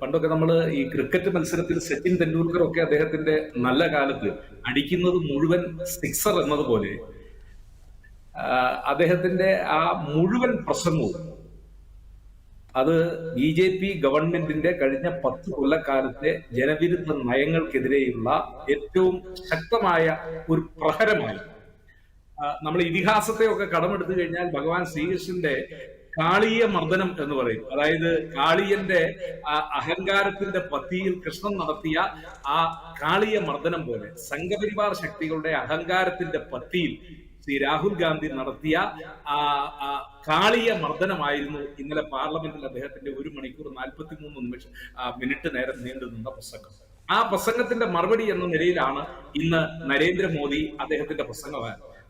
പണ്ടൊക്കെ നമ്മൾ ഈ ക്രിക്കറ്റ് മത്സരത്തിൽ സച്ചിൻ തെണ്ടുൽക്കർ ഒക്കെ അദ്ദേഹത്തിന്റെ നല്ല കാലത്ത് അടിക്കുന്നത് മുഴുവൻ സിക്സർ എന്നതുപോലെ അദ്ദേഹത്തിന്റെ ആ മുഴുവൻ പ്രസംഗവും അത് ബി ജെ പി ഗവൺമെന്റിന്റെ കഴിഞ്ഞ പത്ത് കൊല്ലക്കാലത്തെ ജനവിരുദ്ധ നയങ്ങൾക്കെതിരെയുള്ള ഏറ്റവും ശക്തമായ ഒരു പ്രഹരമായി നമ്മൾ ഇതിഹാസത്തെ ഒക്കെ കടമെടുത്തു കഴിഞ്ഞാൽ ഭഗവാൻ ശ്രീകൃഷ്ണന്റെ കാളീയ മർദ്ദനം എന്ന് പറയും. അതായത് കാളിയന്റെ അഹങ്കാരത്തിന്റെ പത്തിയിൽ കൃഷ്ണൻ നടത്തിയ ആ കാളീയ മർദ്ദനം പോലെ സംഘപരിവാർ ശക്തികളുടെ അഹങ്കാരത്തിന്റെ പത്തിയിൽ ശ്രീ രാഹുൽ ഗാന്ധി നടത്തിയ ആ കാളിയ മർദ്ദനമായിരുന്നു ഇന്നലെ പാർലമെന്റിൽ അദ്ദേഹത്തിന്റെ ഒരു മണിക്കൂർ നാൽപ്പത്തി മൂന്ന് നിമിഷം മിനിറ്റ് നേരം നീണ്ടു നിന്ന പ്രസംഗം. ആ പ്രസംഗത്തിന്റെ മറുപടി എന്ന നിലയിലാണ് ഇന്ന് നരേന്ദ്രമോദി അദ്ദേഹത്തിന്റെ പ്രസംഗം.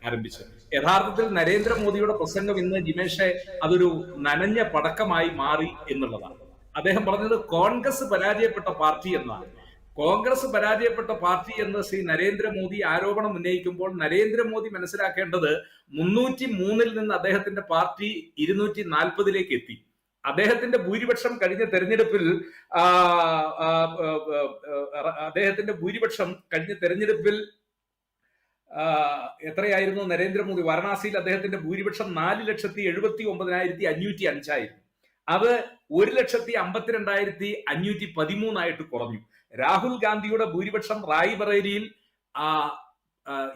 ആരംഭിച്ചത് യഥാർത്ഥത്തിൽ നരേന്ദ്രമോദിയുടെ പ്രസംഗം ഇന്ന് ജിമേഷെ അതൊരു നനഞ്ഞ പടക്കമായി മാറി എന്നുള്ളതാണ് അദ്ദേഹം പറഞ്ഞത് കോൺഗ്രസ് പരാജയപ്പെട്ട പാർട്ടി എന്നാണ് കോൺഗ്രസ് പരാജയപ്പെട്ട പാർട്ടി എന്ന് ശ്രീ നരേന്ദ്രമോദി ആരോപണം ഉന്നയിക്കുമ്പോൾ നരേന്ദ്രമോദി മനസ്സിലാക്കേണ്ടത് മുന്നൂറ്റി മൂന്നിൽ നിന്ന് അദ്ദേഹത്തിന്റെ പാർട്ടി ഇരുന്നൂറ്റി നാൽപ്പതിലേക്ക് എത്തി അദ്ദേഹത്തിന്റെ ഭൂരിപക്ഷം കഴിഞ്ഞ തെരഞ്ഞെടുപ്പിൽ അദ്ദേഹത്തിന്റെ ഭൂരിപക്ഷം കഴിഞ്ഞ തെരഞ്ഞെടുപ്പിൽ എത്രയായിരുന്നു? നരേന്ദ്രമോദി വാരണാസിയിൽ അദ്ദേഹത്തിന്റെ ഭൂരിപക്ഷം നാല് ലക്ഷത്തി എഴുപത്തി ഒമ്പതിനായിരത്തി അഞ്ഞൂറ്റി അഞ്ചായിരുന്നു. അത് ഒരു ലക്ഷത്തി അമ്പത്തിരണ്ടായിരത്തി അഞ്ഞൂറ്റി പതിമൂന്നായിട്ട് കുറഞ്ഞു. രാഹുൽ ഗാന്ധിയുടെ ഭൂരിപക്ഷം റായ്ബറേലിയിൽ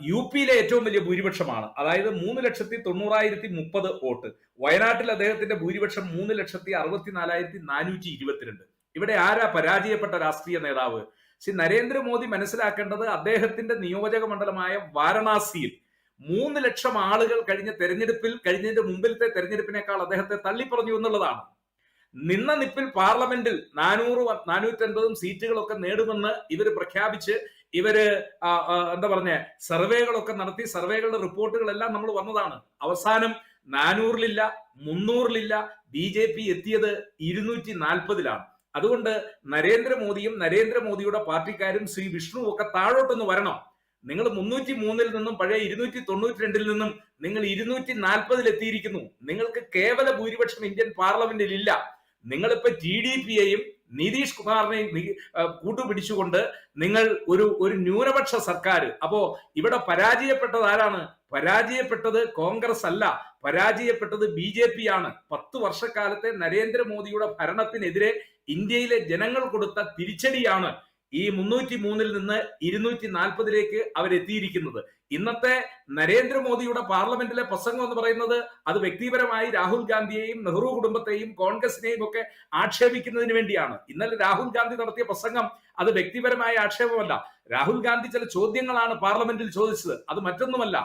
യു പിയിലെ ഏറ്റവും വലിയ ഭൂരിപക്ഷമാണ്. അതായത് മൂന്ന് ലക്ഷത്തി തൊണ്ണൂറായിരത്തി മുപ്പത് വോട്ട്. വയനാട്ടിൽ അദ്ദേഹത്തിന്റെ ഭൂരിപക്ഷം മൂന്ന് ലക്ഷത്തി അറുപത്തിനാലായിരത്തി നാനൂറ്റി ഇരുപത്തിരണ്ട്. ഇവിടെ ആരാ പരാജയപ്പെട്ട രാഷ്ട്രീയ നേതാവ്? ശ്രീ നരേന്ദ്രമോദി മനസ്സിലാക്കേണ്ടത് അദ്ദേഹത്തിന്റെ നിയോജക മണ്ഡലമായ വാരണാസിയിൽ മൂന്ന് ലക്ഷം ആളുകൾ കഴിഞ്ഞ തെരഞ്ഞെടുപ്പിൽ കഴിഞ്ഞതിന്റെ മുമ്പിലത്തെ തെരഞ്ഞെടുപ്പിനേക്കാൾ അദ്ദേഹത്തെ തള്ളിപ്പറഞ്ഞു എന്നുള്ളതാണ്. നിന്ന നിപ്പിൽ പാർലമെന്റിൽ നാനൂറ് നാനൂറ്റി അൻപതും സീറ്റുകളൊക്കെ നേടുമെന്ന് ഇവർ പ്രഖ്യാപിച്ച് ഇവർ എന്താ പറഞ്ഞ സർവേകളൊക്കെ നടത്തി സർവേകളുടെ റിപ്പോർട്ടുകളെല്ലാം നമ്മൾ വന്നതാണ്. അവസാനം നാനൂറിലില്ല മുന്നൂറിലില്ല ബി ജെ പി എത്തിയത് ഇരുന്നൂറ്റി നാൽപ്പതിലാണ് അതുകൊണ്ട് നരേന്ദ്രമോദിയും നരേന്ദ്രമോദിയുടെ പാർട്ടിക്കാരും ശ്രീ വിഷ്ണു ഒക്കെ താഴോട്ടൊന്ന് വരണം. നിങ്ങൾ മുന്നൂറ്റി മൂന്നിൽ നിന്നും പഴയ ഇരുന്നൂറ്റി തൊണ്ണൂറ്റി രണ്ടിൽ നിന്നും നിങ്ങൾ ഇരുന്നൂറ്റി നാൽപ്പതിൽ എത്തിയിരിക്കുന്നു നിങ്ങൾക്ക് കേവല ഭൂരിപക്ഷം ഇന്ത്യൻ പാർലമെന്റിൽ ഇല്ല. നിങ്ങളിപ്പോ ടി ഡി പിയെയും നിതീഷ് കുമാറിനെയും കൂട്ടുപിടിച്ചുകൊണ്ട് നിങ്ങൾ ഒരു ഒരു ന്യൂനപക്ഷ സർക്കാർ അപ്പോ ഇവിടെ പരാജയപ്പെട്ടത് ആരാണ്? പരാജയപ്പെട്ടത് കോൺഗ്രസ് അല്ല. പരാജയപ്പെട്ടത് ബി ജെ പി ആണ്. പത്ത് വർഷക്കാലത്തെ നരേന്ദ്രമോദിയുടെ ഭരണത്തിനെതിരെ ഇന്ത്യയിലെ ജനങ്ങൾ കൊടുത്ത തിരിച്ചടിയാണ് ഈ മുന്നൂറ്റി മൂന്നിൽ നിന്ന് ഇരുന്നൂറ്റി നാൽപ്പതിലേക്ക് അവരെത്തിയിരിക്കുന്നത്. ഇന്നത്തെ നരേന്ദ്രമോദിയുടെ പാർലമെന്റിലെ പ്രസംഗം എന്ന് പറയുന്നത് അത് വ്യക്തിപരമായി രാഹുൽ ഗാന്ധിയെയും നെഹ്റു കുടുംബത്തെയും കോൺഗ്രസിനെയും ഒക്കെ ആക്ഷേപിക്കുന്നതിന് വേണ്ടിയാണ്. ഇന്നലെ രാഹുൽ ഗാന്ധി നടത്തിയ പ്രസംഗം അത് വ്യക്തിപരമായ ആക്ഷേപമല്ല. രാഹുൽ ഗാന്ധി ചില ചോദ്യങ്ങളാണ് പാർലമെന്റിൽ ചോദിച്ചത്. അത് മറ്റൊന്നുമല്ല.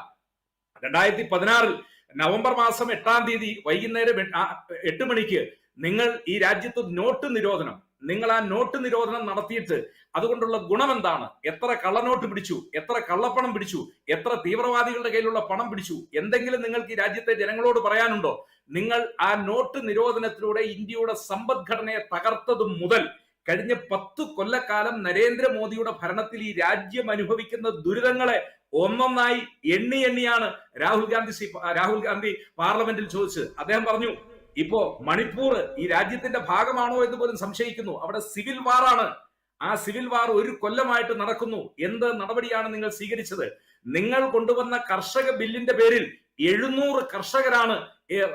രണ്ടായിരത്തി പതിനാറിൽ നവംബർ മാസം എട്ടാം തീയതി വൈകുന്നേരം എട്ട് മണിക്ക് നിങ്ങൾ ഈ രാജ്യത്ത് നോട്ട് നിരോധനം. നിങ്ങൾ ആ നോട്ട് നിരോധനം നടത്തിയിട്ട് അതുകൊണ്ടുള്ള ഗുണം എന്താണ് എത്ര കള്ളനോട്ട് പിടിച്ചു? എത്ര കള്ളപ്പണം പിടിച്ചു? എത്ര തീവ്രവാദികളുടെ കയ്യിലുള്ള പണം പിടിച്ചു? എന്തെങ്കിലും നിങ്ങൾക്ക് ഈ രാജ്യത്തെ ജനങ്ങളോട് പറയാനുണ്ടോ? നിങ്ങൾ ആ നോട്ട് നിരോധനത്തിലൂടെ ഇന്ത്യയുടെ സമ്പദ്ഘടനയെ തകർത്തത് മുതൽ കഴിഞ്ഞ പത്ത് കൊല്ലക്കാലം നരേന്ദ്രമോദിയുടെ ഭരണത്തിൽ ഈ രാജ്യം അനുഭവിക്കുന്ന ദുരിതങ്ങളെ ഒന്നൊന്നായി എണ്ണി എണ്ണിയാണ് രാഹുൽ ഗാന്ധി രാഹുൽ ഗാന്ധി പാർലമെന്റിൽ ചോദിച്ചത്. അദ്ദേഹം പറഞ്ഞു ഇപ്പോ മണിപ്പൂർ ഈ രാജ്യത്തിന്റെ ഭാഗമാണോ എന്ന് പോലും സംശയിക്കുന്നു. അവിടെ സിവിൽ വാറാണ്. ആ സിവിൽ വാർ ഒരു കൊല്ലമായിട്ട് നടക്കുന്നു. എന്ത് നടപടിയാണ് നിങ്ങൾ സ്വീകരിച്ചത്? നിങ്ങൾ കൊണ്ടുവന്ന കർഷക ബില്ലിന്റെ പേരിൽ എഴുന്നൂറ് കർഷകരാണ്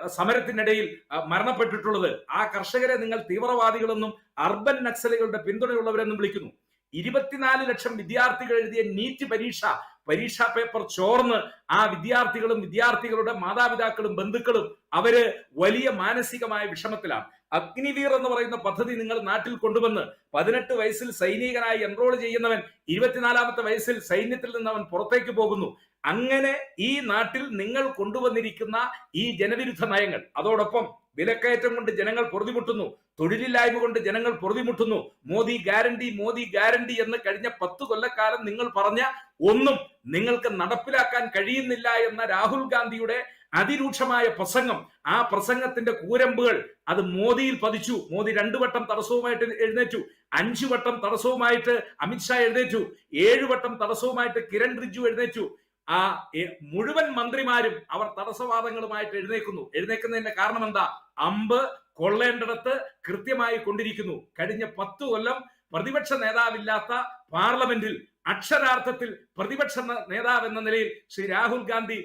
സമരത്തിനിടയിൽ മരണപ്പെട്ടിട്ടുള്ളത്. ആ കർഷകരെ നിങ്ങൾ തീവ്രവാദികളെന്നും അർബൻ നക്സലുകളുടെ പിന്തുണയുള്ളവരെന്നും വിളിക്കുന്നു. ഇരുപത്തിനാല് ലക്ഷം വിദ്യാർത്ഥികൾ എഴുതിയ നീറ്റ് പരീക്ഷ പരീക്ഷാ പേപ്പർ ചോർന്ന് ആ വിദ്യാർത്ഥികളും വിദ്യാർത്ഥികളുടെ മാതാപിതാക്കളും ബന്ധുക്കളും അവർ വലിയ മാനസികമായ വിഷമത്തിലാണ്. അഗ്നിവീർ എന്ന് പറയുന്ന പദ്ധതി നിങ്ങൾ നാട്ടിൽ കൊണ്ടുവന്ന് പതിനെട്ട് വയസ്സിൽ സൈനികനായി എൻറോൾ ചെയ്യുന്നവൻ ഇരുപത്തിനാലാമത്തെ വയസ്സിൽ സൈന്യത്തിൽ നിന്ന് അവൻ പുറത്തേക്ക് പോകുന്നു. അങ്ങനെ ഈ നാട്ടിൽ നിങ്ങൾ കൊണ്ടുവന്നിരിക്കുന്ന ഈ ജനവിരുദ്ധ നയങ്ങൾ അതോടൊപ്പം വിലക്കയറ്റം കൊണ്ട് ജനങ്ങൾ പൊറുതിമുട്ടുന്നു. തൊഴിലില്ലായ്മ കൊണ്ട് ജനങ്ങൾ പൊറുതിമുട്ടുന്നു. മോദി ഗ്യാരണ്ടി മോദി ഗ്യാരണ്ടി എന്ന് കഴിഞ്ഞ പത്ത് കൊല്ലക്കാലം നിങ്ങൾ പറഞ്ഞ ഒന്നും നിങ്ങൾക്ക് നടപ്പിലാക്കാൻ കഴിയുന്നില്ല എന്ന രാഹുൽ ഗാന്ധിയുടെ അതിരൂക്ഷമായ പ്രസംഗം. ആ പ്രസംഗത്തിന്റെ കൂരമ്പുകൾ അത് മോദിയിൽ പതിച്ചു. മോദി രണ്ടു വട്ടം തടസ്സവുമായിട്ട് എഴുന്നേറ്റു. അഞ്ചു വട്ടം തടസ്സവുമായിട്ട് അമിത്ഷാ എഴുന്നേറ്റു. ഏഴു വട്ടം തടസ്സവുമായിട്ട് കിരൺ റിജു എഴുന്നേറ്റു. ആ മുഴുവൻ മന്ത്രിമാരും അവർ തടസ്സവാദങ്ങളുമായിട്ട് എഴുന്നേക്കുന്നു എഴുന്നേക്കുന്നതിന്റെ കാരണം എന്താ? അമ്പ് കൊള്ളേണ്ടിടത്ത് കൃത്യമായി കൊണ്ടിരിക്കുന്നു. കഴിഞ്ഞ പത്തു കൊല്ലം പ്രതിപക്ഷ നേതാവില്ലാത്ത പാർലമെന്റിൽ അക്ഷരാർത്ഥത്തിൽ പ്രതിപക്ഷ നേതാവ് എന്ന നിലയിൽ ശ്രീ രാഹുൽ ഗാന്ധി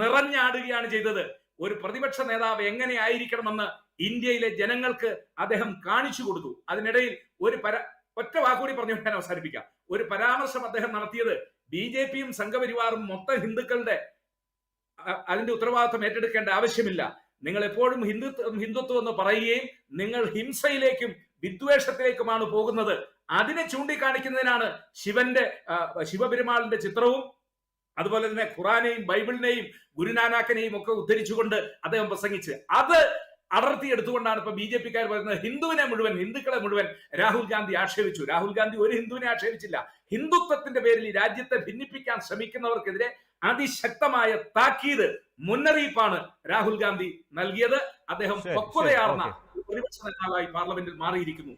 നിറഞ്ഞാടുകയാണ് ചെയ്തത്. ഒരു പ്രതിപക്ഷ നേതാവ് എങ്ങനെ ആയിരിക്കണമെന്ന് ഇന്ത്യയിലെ ജനങ്ങൾക്ക് അദ്ദേഹം കാണിച്ചു കൊടുത്തു. അതിനിടയിൽ ഒരു പര ഒറ്റ വാക്കുകൂടി പറഞ്ഞു ഞാൻ അവസാനിപ്പിക്കാം. ഒരു പരാമർശം അദ്ദേഹം നടത്തിയത് ബി ജെ പിയും സംഘപരിവാറും മൊത്ത ഹിന്ദുക്കളുടെ അതിന്റെ ഉത്തരവാദിത്വം ഏറ്റെടുക്കേണ്ട ആവശ്യമില്ല. നിങ്ങൾ എപ്പോഴും ഹിന്ദു ഹിന്ദുത്വം എന്ന് പറയുകയും നിങ്ങൾ ഹിംസയിലേക്കും വിദ്വേഷത്തിലേക്കുമാണ് പോകുന്നത്. അതിനെ ചൂണ്ടിക്കാണിക്കുന്നതിനാണ് ശിവന്റെ ശിവപെരുമാളിന്റെ ചിത്രവും അതുപോലെ തന്നെ ഖുറാനെയും ബൈബിളിനെയും ഗുരുനാനാക്കനെയും ഒക്കെ ഉദ്ധരിച്ചുകൊണ്ട് അദ്ദേഹം പ്രസംഗിച്ച്. അത് അടർത്തി എടുത്തുകൊണ്ടാണ് ഇപ്പൊ ബി ജെ പിക്കാർ പറയുന്നത് ഹിന്ദുവിനെ മുഴുവൻ ഹിന്ദുക്കളെ മുഴുവൻ രാഹുൽ ഗാന്ധി ആക്ഷേപിച്ചു. രാഹുൽ ഗാന്ധി ഒരു ഹിന്ദുവിനെ ആക്ഷേപിച്ചില്ല. ഹിന്ദുത്വത്തിന്റെ പേരിൽ ഈ രാജ്യത്തെ ഭിന്നിപ്പിക്കാൻ ശ്രമിക്കുന്നവർക്കെതിരെ അതിശക്തമായ താക്കീത് മുന്നറിയിപ്പാണ് രാഹുൽ ഗാന്ധി നൽകിയത് അദ്ദേഹം പക്വതയാർന്ന. പ്രതിപക്ഷ നേതാവായി പാർലമെന്റിൽ മാറിയിരിക്കുന്നു